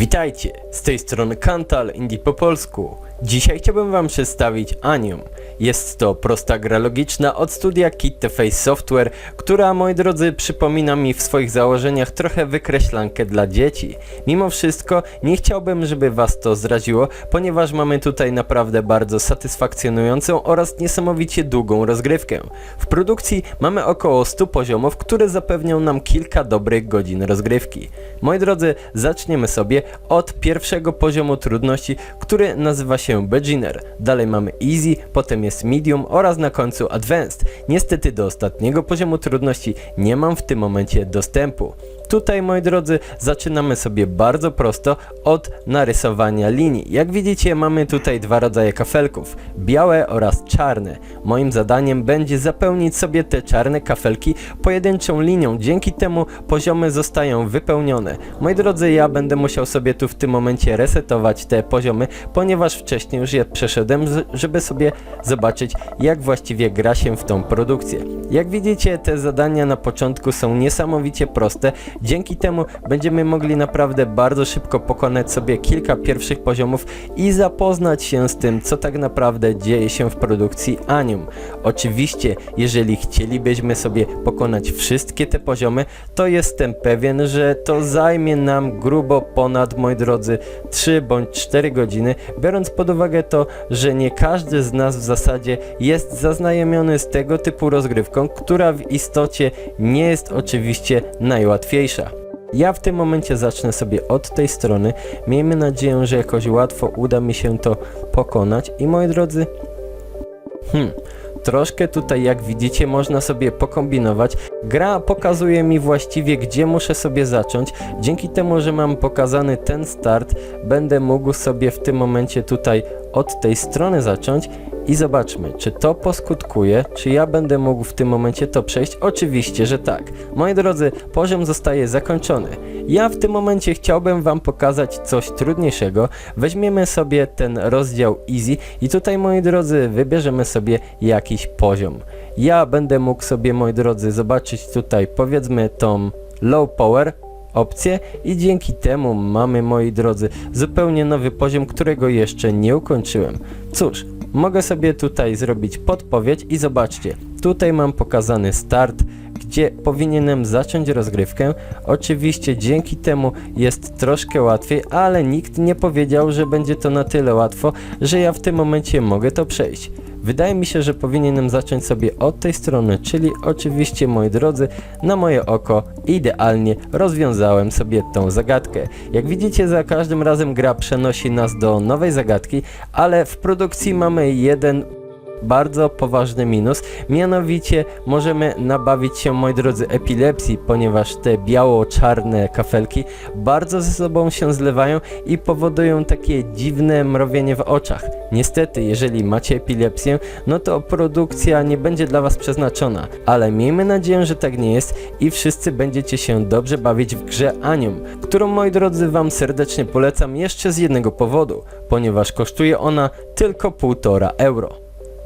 Witajcie, z tej strony Kantal Indie po polsku. Dzisiaj chciałbym wam przedstawić Anium. Jest to prosta gra logiczna od studia Kit the Face Software, która moi drodzy przypomina mi w swoich założeniach trochę wykreślankę dla dzieci. Mimo wszystko nie chciałbym, żeby was to zraziło, ponieważ mamy tutaj naprawdę bardzo satysfakcjonującą oraz niesamowicie długą rozgrywkę. W produkcji mamy około 100 poziomów, które zapewnią nam kilka dobrych godzin rozgrywki. Moi drodzy, zaczniemy sobie od pierwszego poziomu trudności, który nazywa się Beginner. Dalej mamy Easy, potem jest Medium oraz na końcu Advanced. Niestety do ostatniego poziomu trudności nie mam w tym momencie dostępu. Tutaj, moi drodzy, zaczynamy sobie bardzo prosto od narysowania linii. Jak widzicie, mamy tutaj dwa rodzaje kafelków, białe oraz czarne. Moim zadaniem będzie zapełnić sobie te czarne kafelki pojedynczą linią, dzięki temu poziomy zostają wypełnione. Moi drodzy, ja będę musiał sobie tu w tym momencie resetować te poziomy, ponieważ wcześniej już je przeszedłem, żeby sobie zobaczyć, jak właściwie gra się w tą produkcję. Jak widzicie, te zadania na początku są niesamowicie proste, dzięki temu będziemy mogli naprawdę bardzo szybko pokonać sobie kilka pierwszych poziomów i zapoznać się z tym, co tak naprawdę dzieje się w produkcji Anium. Oczywiście, jeżeli chcielibyśmy sobie pokonać wszystkie te poziomy, to jestem pewien, że to zajmie nam grubo ponad, moi drodzy, 3 bądź 4 godziny, biorąc pod uwagę to, że nie każdy z nas w zasadzie jest zaznajomiony z tego typu rozgrywką, która w istocie nie jest oczywiście najłatwiejsza. Ja w tym momencie zacznę sobie od tej strony. Miejmy nadzieję, że jakoś łatwo uda mi się to pokonać. I moi drodzy, hmm, troszkę tutaj jak widzicie można sobie pokombinować. Gra pokazuje mi właściwie gdzie muszę sobie zacząć. Dzięki temu, że mam pokazany ten start, będę mógł sobie w tym momencie tutaj od tej strony zacząć i zobaczmy, czy to poskutkuje, czy ja będę mógł w tym momencie to przejść. Oczywiście, że tak. Moi drodzy, poziom zostaje zakończony. Ja w tym momencie chciałbym wam pokazać coś trudniejszego. Weźmiemy sobie ten rozdział Easy i tutaj, moi drodzy, wybierzemy sobie jakiś poziom. Ja będę mógł sobie, moi drodzy, zobaczyć tutaj, powiedzmy, tą low power, opcję i dzięki temu mamy, moi drodzy, zupełnie nowy poziom, którego jeszcze nie ukończyłem. Cóż, mogę sobie tutaj zrobić podpowiedź i zobaczcie, tutaj mam pokazany start, gdzie powinienem zacząć rozgrywkę. Oczywiście dzięki temu jest troszkę łatwiej, ale nikt nie powiedział, że będzie to na tyle łatwo, że ja w tym momencie mogę to przejść. Wydaje mi się, że powinienem zacząć sobie od tej strony, czyli oczywiście, moi drodzy, na moje oko idealnie rozwiązałem sobie tą zagadkę. Jak widzicie, za każdym razem gra przenosi nas do nowej zagadki, ale w produkcji mamy jeden bardzo poważny minus, mianowicie możemy nabawić się, moi drodzy, epilepsji, ponieważ te biało-czarne kafelki bardzo ze sobą się zlewają i powodują takie dziwne mrowienie w oczach. Niestety, jeżeli macie epilepsję, no to produkcja nie będzie dla Was przeznaczona, ale miejmy nadzieję, że tak nie jest i wszyscy będziecie się dobrze bawić w grze Anium, którą, moi drodzy, Wam serdecznie polecam jeszcze z jednego powodu, ponieważ kosztuje ona tylko 1,5 euro.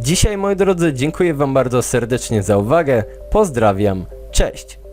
Dzisiaj, moi drodzy, dziękuję Wam bardzo serdecznie za uwagę. Pozdrawiam. Cześć.